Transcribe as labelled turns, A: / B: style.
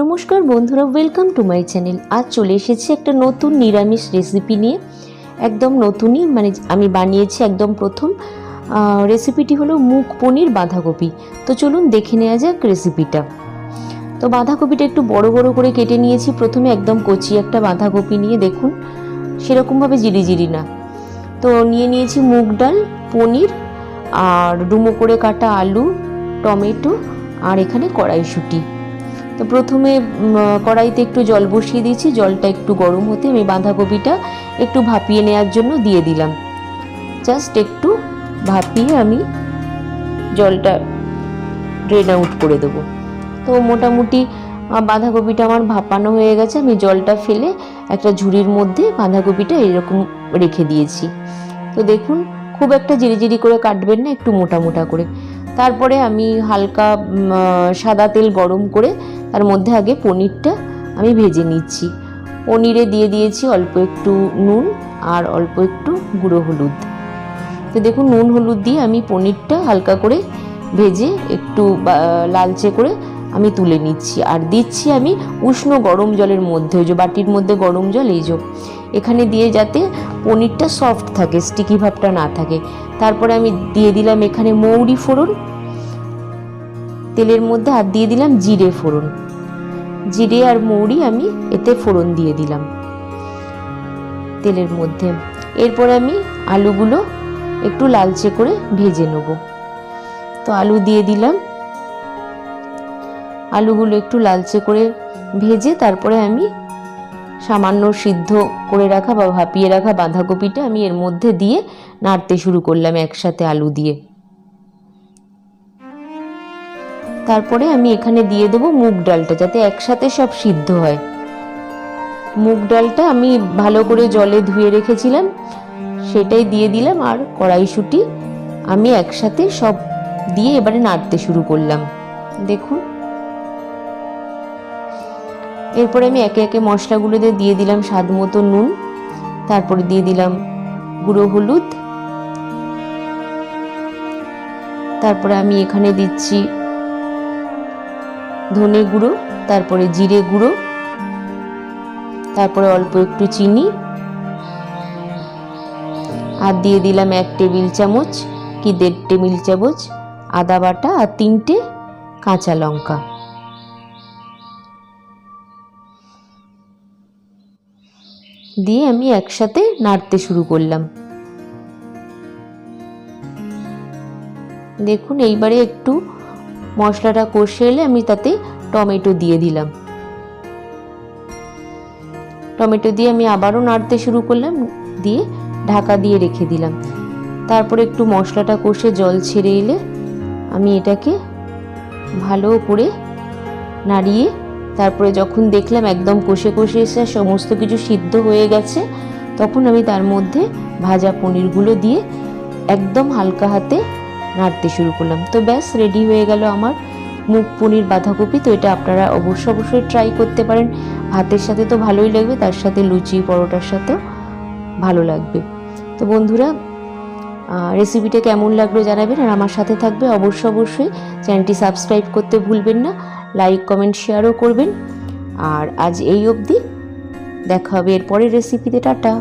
A: নমস্কার বন্ধুরা welcome to my channel আজ চলে এসেছি একটা নতুন নিরামিষ রেসিপি নিয়ে। একদম নতুনই মানে আমি বানিয়েছি একদম প্রথম। রেসিপিটি হলো মুগ পনির বাঁধাকপি। তো চলুন দেখে নেওয়া যাক রেসিপিটা তো বাঁধাকপিটা একটু বড় বড় করে কেটে নিয়েছি। প্রথমে একদম কচি একটা বাঁধাকপি নিয়ে দেখুন। সেরকমভাবে জিরি না। তো নিয়ে নিয়েছি মুগ ডাল, পনির, আর ডুমো করে কাটা আলু, টমেটো, আর এখানে কড়াইশুঁটি। তো প্রথমে কড়াইতে একটু জল বসিয়ে দিয়েছি, জলটা একটু গরম হতে আমি বাঁধাকপিটা একটু ভাপিয়ে নেওয়ার জন্য দিয়ে দিলাম। জাস্ট একটু ভাপিয়ে আমি জলটা ড্রেন আউট করে দেবো। তো মোটামুটি বাঁধাকপিটা আমার ভাপানো হয়ে গেছে, আমি জলটা ফেলে একটা ঝুড়ির মধ্যে বাঁধাকপিটা এরকম রেখে দিয়েছি। তো দেখুন, খুব একটা জিরি করে কাটবেন না, একটু মোটা মোটা করে। তারপরে আমি হালকা সাদা তেল গরম করে তার মধ্যে আগে পনিরটা আমি ভেজে নিচ্ছি। পনিরে দিয়ে দিয়েছি অল্প একটু নুন আর অল্প একটু গুঁড়ো হলুদ। তো দেখুন, নুন হলুদ দিয়ে আমি পনিরটা হালকা করে ভেজে একটু লালচে করে আমি তুলে নিচ্ছি। আর দিচ্ছি আমি উষ্ণ গরম জলের মধ্যে, ওই যে বাটির মধ্যে গরম জল, এই যে এখানে দিয়ে যাতে পনিরটা সফট থাকে স্টিকি ভাবটা না থাকে। তারপরে আমি দিয়ে দিলাম এখানে মৌরি ফোড়ন। তেলের মধ্যে আর দিয়ে দিলাম জিরে ফোড়ন। জিরে আর মৌরি আমি এতে ফোড়ন দিয়ে দিলাম। তেলের মধ্যে। এরপরে আমি আলুগুলো একটু লালচে করে ভেজে নেব। তো আলু দিয়ে দিলাম। আলুগুলো একটু লালচে করে ভেজে তারপরে আমি সামান্য সিদ্ধ করে রাখা বা ভাপিয়ে রাখা বাঁধাকপিটা আমি এর মধ্যে দিয়ে নাড়তে শুরু করলাম একসাথে আলু দিয়ে। তারপরে আমি এখানে দিয়ে দেবো মুগ ডালটা যাতে একসাথে সব সিদ্ধ হয়। মুগ ডালটা আমি ভালো করে জলে ধুয়ে রেখেছিলাম, সেটাই দিয়ে দিলাম আর কড়াইশুঁটি আমি একসাথে সব দিয়ে এবারে নাড়তে শুরু করলাম। দেখুন। এরপরে আমি একে একে মশলাগুলোতে দিয়ে দিলাম স্বাদ মতো নুন, তারপরে দিয়ে দিলাম গুঁড়ো হলুদ, তারপরে আমি এখানে দিচ্ছি ধনে গুঁড়ো, তারপরে জিরে গুঁড়ো, তারপরে অল্প একটু চিনি, আর দিয়ে দিলাম এক টেবিল চামচ কি দেড় টেবিল চামচ আদা বাটা আর তিনটে কাঁচা লঙ্কা। দিয়ে আমি একসাথে নাড়তে শুরু করলাম। দেখুন এইবারে একটু মশলাটা কষে এলে আমি তাতে টমেটো দিয়ে দিলাম। টমেটো দিয়ে আমি আবারও নাড়তে শুরু করলাম, দিয়ে ঢাকা দিয়ে রেখে দিলাম। তারপরে একটু মশলাটা কষে জল ছেড়ে এলে আমি এটাকে ভালো করে নাড়িয়ে, তারপরে যখন দেখলাম একদম কষে কষে এসে সমস্ত কিছু সিদ্ধ হয়ে গেছে, তখন আমি তার মধ্যে ভাজা পনিরগুলো দিয়ে একদম হালকা হাতে নাড়তে শুরু করলাম। তো ব্যাস রেডি হয়ে গেল আমার মুগ পনির বাঁধাকপি। তো এটা আপনারা অবশ্য অবশ্যই ট্রাই করতে পারেন। ভাতের সাথে তো ভালোই লাগবে, তার সাথে লুচি, পরোটার সাথেও ভালো লাগবে। তো বন্ধুরা রেসিপিটা কেমন লাগল জানাবেন আর আমার সাথে থাকবে অবশ্য অবশ্যই। চ্যানেলটি সাবস্ক্রাইব করতে ভুলবেন না লাইক কমেন্ট শেয়ারও করবেন। আর আজ এই অবধি, দেখা হবে এর পরের রেসিপিতে টাটা।